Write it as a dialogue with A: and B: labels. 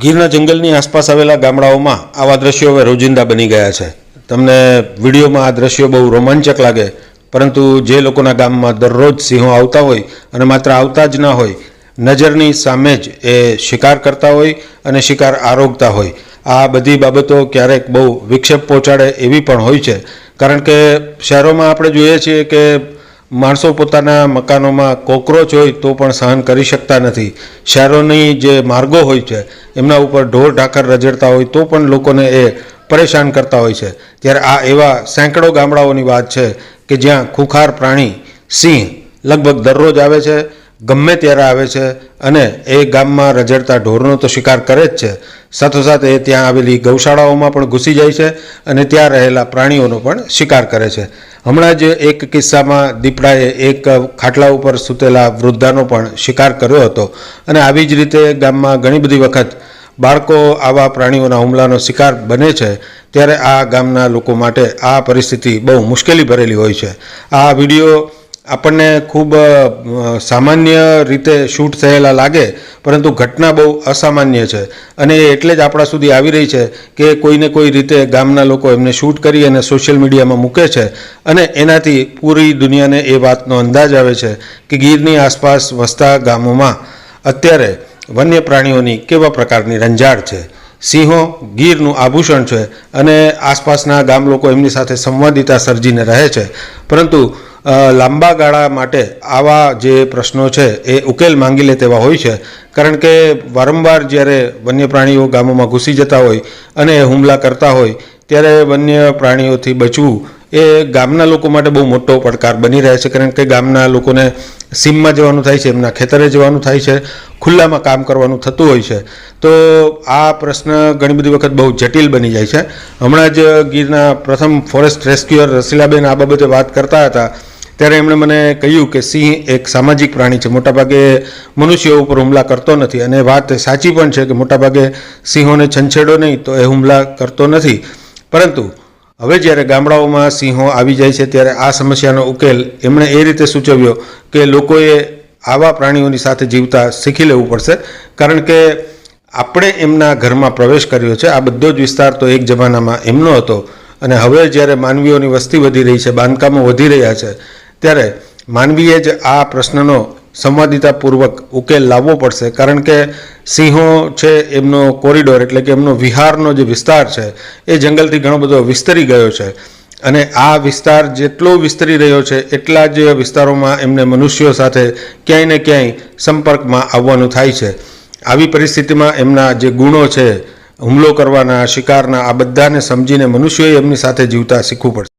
A: ગીરના જંગલની આસપાસ આવેલા ગામડાઓમાં આવા દ્રશ્યો હવે રોજિંદા બની ગયા છે. તમને વિડીયોમાં આ દ્રશ્યો બહુ રોમાંચક લાગે, પરંતુ જે લોકોના ગામમાં દરરોજ સિંહો આવતા હોય અને માત્ર આવતા જ ના હોય, નજરની સામે જ એ શિકાર કરતા હોય અને શિકાર આરોગતા હોય. આ બધી બાબતો ક્યારેક બહુ વિક્ષેપ પહોંચાડે એવી પણ હોય છે. કારણ કે શહેરોમાં આપણે જોઈએ છીએ કે માણસો પોતાના મકાનોમાં કોકરોચ હોય તો પણ સહન કરી શકતા નથી. શહેરોની જે માર્ગો હોય છે, એમના ઉપર ઢોર ઢાકર રજડતા હોય તો પણ લોકોને એ પરેશાન કરતા હોય છે. ત્યારે આ એવા સેંકડો ગામડાઓની વાત છે કે જ્યાં ખુખાર પ્રાણી સિંહ લગભગ દરરોજ આવે છે ગમે ત્યારે આવે છે અને એ ગામમાં રજડતા ઢોરનો તો શિકાર કરે જ છે. સાથોસાથ એ ત્યાં આવેલી ગૌશાળાઓમાં પણ ઘૂસી જાય છે અને ત્યાં રહેલા પ્રાણીઓનો પણ શિકાર કરે છે. હમણાં જ એક કિસ્સામાં દીપડાએ એક ખાટલા ઉપર સૂતેલા વૃદ્ધાનો પણ શિકાર કર્યો હતો અને આવી જ રીતે ગામમાં ઘણી બધી વખત બાળકો આવા પ્રાણીઓના હુમલાનો શિકાર બને છે. ત્યારે આ ગામના લોકો માટે આ પરિસ્થિતિ બહુ મુશ્કેલી ભરેલી હોય છે. આ વીડિયો આપણને ખૂબ સામાન્ય રીતે શૂટ થયેલા લાગે, પરંતુ ઘટના બહુ અસામાન્ય છે. અને એ એટલે જ આપણા સુધી આવી રહી છે કે કોઈને કોઈ રીતે ગામના લોકો એમને શૂટ કરી અને સોશિયલ મીડિયામાં મૂકે છે. અને એનાથી પૂરી દુનિયાને એ વાતનો અંદાજ આવે છે કે ગીરની આસપાસ વસતા ગામોમાં અત્યારે વન્ય પ્રાણીઓની કેવા પ્રકારની રંજાડ છે. સિંહો ગીરનું આભૂષણ છે અને આસપાસના ગામ લોકો એમની સાથે સંવાદિતા સર્જીને રહે છે. પરંતુ લાંબા ગાળા માટે આવા જે પ્રશ્નો છે એ ઉકેલ માંગી લે તેવા હોય છે. કારણ કે વારંવાર જ્યારે વન્ય પ્રાણીઓ ગામોમાં ઘૂસી જતા હોય અને હુમલા કરતા હોય, ત્યારે વન્ય પ્રાણીઓથી બચવું એ ગામના લોકો માટે બહુ મોટો પડકાર બની રહે છે. કારણ કે ગામના લોકોને સીમમાં જવાનું થાય છે, એમના ખેતરે જવાનું થાય છે, ખુલ્લામાં કામ કરવાનું થતું હોય છે. તો આ પ્રશ્ન ઘણી બધી વખત બહુ જટિલ બની જાય છે. હમણાં જ ગીરના પ્રથમ ફોરેસ્ટ રેસ્ક્યુઅર રસીલાબેન આ બાબતે વાત કરતા હતા. ત્યારે એમણે મને કહ્યું કે સિંહ એક સામાજિક પ્રાણી છે. મોટાભાગે મનુષ્યો ઉપર હુમલા કરતો નથી. અને વાત સાચી પણ છે કે મોટાભાગે સિંહોને છંછેડો નહીં તો એ હુમલા કરતો નથી. પરંતુ હવે જ્યારે ગામડાઓમાં સિંહો આવી જાય છે ત્યારે આ સમસ્યાનો ઉકેલ એમણે એ રીતે સૂચવ્યો કે લોકોએ આવા પ્રાણીઓની સાથે જીવતા શીખી લેવું પડશે. કારણ કે આપણે એમના ઘરમાં પ્રવેશ કર્યો છે. આ બધો જ વિસ્તાર તો એક જમાનામાં એમનો હતો. અને હવે જ્યારે માનવીઓની વસ્તી વધી રહી છે, બાંધકામો વધી રહ્યા છે ત્યારે માનવીએ જ આ પ્રશ્નનો સંવાદિતાપૂર્વક ઉકેલ લાવવો પડશે. કારણ કે સિંહો છે એમનો કોરિડોર, એટલે કે એમનો વિહારનો જે વિસ્તાર છે, એ જંગલથી ઘણો બધો વિસ્તરી ગયો છે. અને આ વિસ્તાર જેટલો વિસ્તરી રહ્યો છે, એટલા જ વિસ્તારોમાં એમને મનુષ્યો સાથે ક્યાંય ને ક્યાંય સંપર્કમાં આવવાનું થાય છે. આવી પરિસ્થિતિમાં એમના જે ગુણો છે, હુમલો કરવાના, શિકારના, આ બધાને સમજીને મનુષ્યોએ એમની સાથે જીવતા શીખવું પડશે.